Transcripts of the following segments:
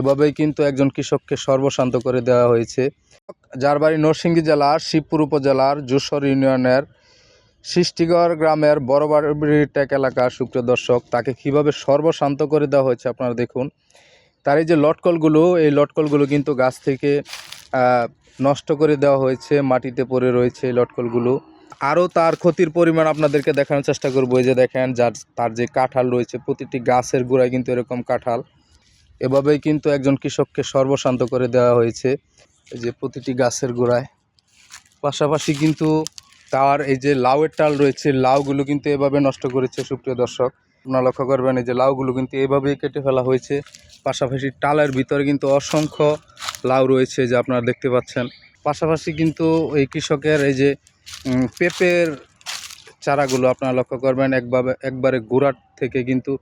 এভাবেই কিন্তু একজন কৃষককে সর্বশান্ত করে দেওয়া হয়েছে। যার বাড়ি নরসিংদী জেলার শিবপুর উপজেলার যশোর ইউনিয়নের সৃষ্টিগড় গ্রামের বড়বাড়ি টেক এলাকার সুপ্রিয় দর্শক, তাকে কীভাবে সর্বশান্ত করে দেওয়া হয়েছে আপনারা দেখুন। তার এই যে লটকলগুলো, এই লটকলগুলো কিন্তু গাছ থেকে নষ্ট করে দেওয়া হয়েছে, মাটিতে পড়ে রয়েছে এই লটকলগুলো। আরও তার ক্ষতির পরিমাণ আপনাদেরকে দেখানোর চেষ্টা করব। এই যে দেখেন, যার, তার যে কাঁঠাল রয়েছে, প্রতিটি গাছের গোড়ায় কিন্তু এরকম কাঁঠাল। এভাবেই কিন্তু একজন কৃষককে সর্বশান্ত করে দেওয়া হয়েছে যে প্রতিটি গাছের গোড়ায়। পাশাপাশি কিন্তু তার এই যে লাউয়ের টাল রয়েছে, লাউগুলো কিন্তু এভাবে নষ্ট করেছে সুপ্রিয় দর্শক। আপনারা লক্ষ্য করবেন, এই যে লাউগুলো কিন্তু এভাবেই কেটে ফেলা হয়েছে। পাশাপাশি টালের ভিতরে কিন্তু অসংখ্য লাউ রয়েছে যে আপনারা দেখতে পাচ্ছেন। পাশাপাশি কিন্তু এই কৃষকের এই যে পেঁপের চারাগুলো আপনারা লক্ষ্য করবেন, একভাবে একবারে গোড়ার থেকে কিন্তু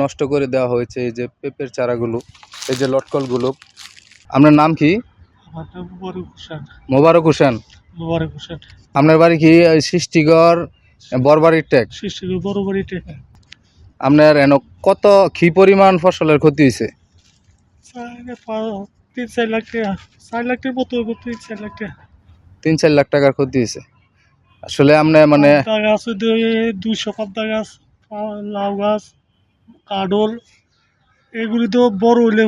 নষ্ট করে দেওয়া হয়েছে এই যে পেঁপের চারাগুলো এই যে লটকলগুলো। আপনার নাম কি? মোবারক হোসেন। মোবারক হোসেন। আপনার বাড়ি কি সৃষ্টিগড় বরবাড়ির বাড়িতে আপনার এন কত কি পরিমাণ ফসলের ক্ষতি হয়েছে? তিন চার লাখ টাকা। চার লাখ টাকার মতো তিন চার লাখ টাকা। তিন চার লাখ টাকার ক্ষতি হয়েছে। আসলে আপনি মানে গাছ দুইশো পান্তা গাছ লাউ গাছ। কাডল এগুলি তো বড় হইলে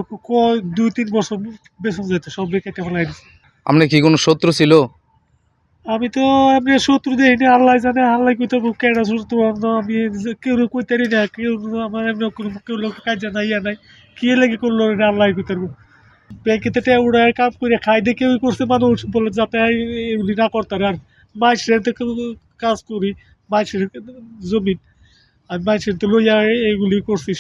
দুই তিন বছর বেতন যেত সব কেটে ফেলাই দিছে। আপনি কি কোনো শত্রু ছিল? আমি তো এমনি শত্রু দেখিনি আল্লাহ জানে আল্লাহ কইতে কেডা শত্রু আমি কেউ কইতারি না কেউ আমার এমনি কোনো কেউ লোক কাজে নাই ইয়া নাই কি লাগে করল আল্লাহ কইতে ব্যাংকে তো উড়ায় কাম করে খাই দিয়ে কেউ করছে মানুষ বলে যাতে এগুলি না করতে আর মাইসের কাজ করি মাইসের জমিন আমি মাইসের তো লইয়া এগুলি করছি